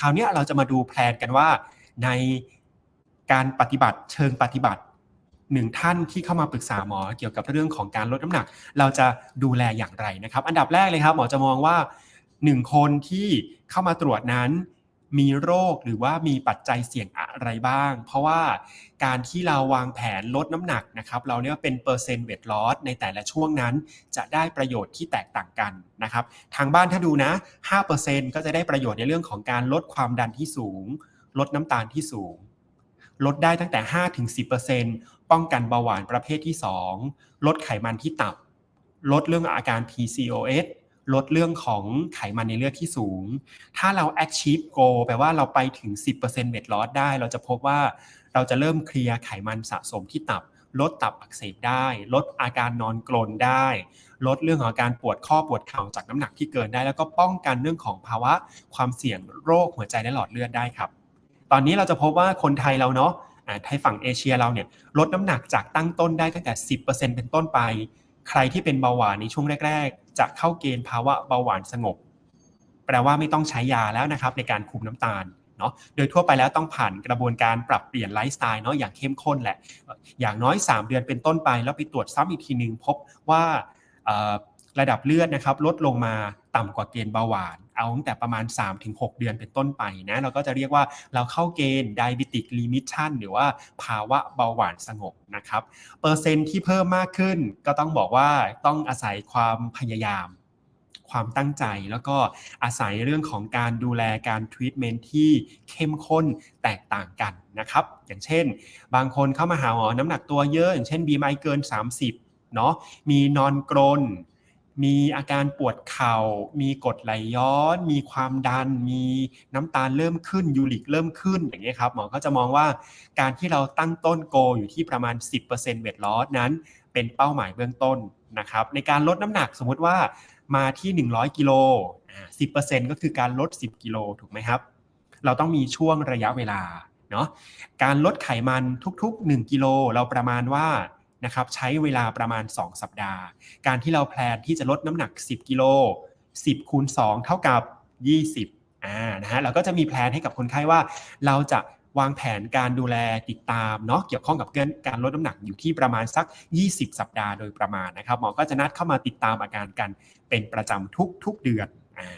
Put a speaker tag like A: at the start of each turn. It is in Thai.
A: คราวนี้เราจะมาดูแพลนกันว่า ในการปฏิบัติเชิงปฏิบัติหนึ่งท่านที่เข้ามาปรึกษาหมอเกี่ยวกับเรื่องของการลดน้ำหนัก เราจะดูแลอย่างไรนะครับ อันดับแรกเลยครับ หมอจะมองว่าหนึ่งคนที่เข้ามาตรวจนั้น มีโรคหรือว่ามีปัจจัยเสี่ยงอะไรบ้าง เพราะว่าการที่เราวางแผนลดน้ำหนักนะครับ เราเรียกว่าเป็นเปอร์เซ็นต์เวทลอสในแต่ละช่วงนั้น จะได้ประโยชน์ที่แตกต่างกันนะครับ ทางบ้านถ้าดูนะ 5%ก็จะได้ประโยชน์ในเรื่องของการลดความดันที่สูง ลดน้ำตาลที่สูง ลดได้ตั้งแต่ 5-10%ป้องกันเบาหวานประเภทที่ 2 ลดไขมันที่ตับ ลดเรื่องอาการ PCOS ลดเรื่องของไขมันในเลือดที่สูง ถ้าเรา achieve goal แปลว่าเราไปถึง 10% weight loss ได้ เราจะพบว่าเราจะเริ่มเคลียร์ไขมันสะสมที่ตับ ลดตับอักเสบได้ ลดอาการนอนกรนได้ ลดเรื่องของอาการปวดข้อปวดเข่าจากน้ำหนักที่เกินได้ แล้วก็ป้องกันเรื่องของภาวะความเสี่ยงโรคหัวใจและหลอดเลือดได้ครับ ตอนนี้เราจะพบว่าคนไทยเราเนาะไทยฝั่งเอเชียเราเนี่ยลดน้ำหนักจากตั้งต้นได้ตั้งแต่ 10%เป็นต้นไป ใครที่เป็นเบาหวานในช่วงแรกๆ จะเข้าเกณฑ์ภาวะเบาหวานสงบ แปลว่าไม่ต้องใช้ยาแล้วนะครับในการคุมน้ำตาลเนาะโดยทั่วไปแล้วต้องผ่านกระบวนการปรับเปลี่ยนไลฟ์สไตล์เนาะอย่างเข้มข้นแหละ อย่างน้อย 3 เดือนเป็นต้นไปแล้วไปตรวจซ้ำอีกทีหนึ่งพบว่า ระดับเลือดนะครับลดลงมาต่ำกว่าเกณฑ์เบาหวาน เอาตั้งแต่ประมาณ 3-6 เดือนเป็นต้นไปนะเราก็จะเรียกว่าเราเข้าเกณฑ์ diabetic remission หรือว่าภาวะเบาหวานสงบนะครับเปอร์เซ็นต์ที่เพิ่มมากขึ้น ก็ต้องบอกว่าต้องอาศัยความพยายาม ความตั้งใจแล้วก็อาศัยเรื่องของการดูแลการทรีทเมนต์ที่เข้มข้นแตกต่างกันนะครับอย่างเช่น บางคนเข้ามาหาหมอน้ำหนักตัวเยอะ อย่างเช่น BMI เกิน 30เนาะมีนอนกรน มีอาการปวดเข่า มีกดไหลย้อน มีความดัน มีน้ำตาลเริ่มขึ้นยูริกเริ่มขึ้นอย่างเงี้ยครับหมอก็จะมองว่าการที่เราตั้งต้นโกอยู่ที่ประมาณ 10%เวทลอสนั้น เป็นเป้าหมายเบื้องต้นนะครับในการลดน้ำหนักสมมุติว่ามาที่ 100กิโล10%ก็คือการลด 10กิโลถูกไหมครับ เราต้องมีช่วงระยะเวลาเนาะการลดไขมันทุกๆ 1กิโลเราประมาณว่า นะครับใช้เวลาประมาณ 2 สัปดาห์ การที่เราแพลนที่จะลดน้ำหนัก 10 กิโล 10คูณ2เท่ากับ 20อ่านะฮะเราก็จะมีแพลนให้กับคนไข้ว่า เราจะวางแผนการดูแลติดตามเนาะเกี่ยวข้องกับการลดน้ำหนักอยู่ที่ประมาณสัก 20 สัปดาห์โดยประมาณนะครับหมอก็จะนัดเข้ามาติดตามอาการกันเป็นประจำทุกๆเดือนอ่า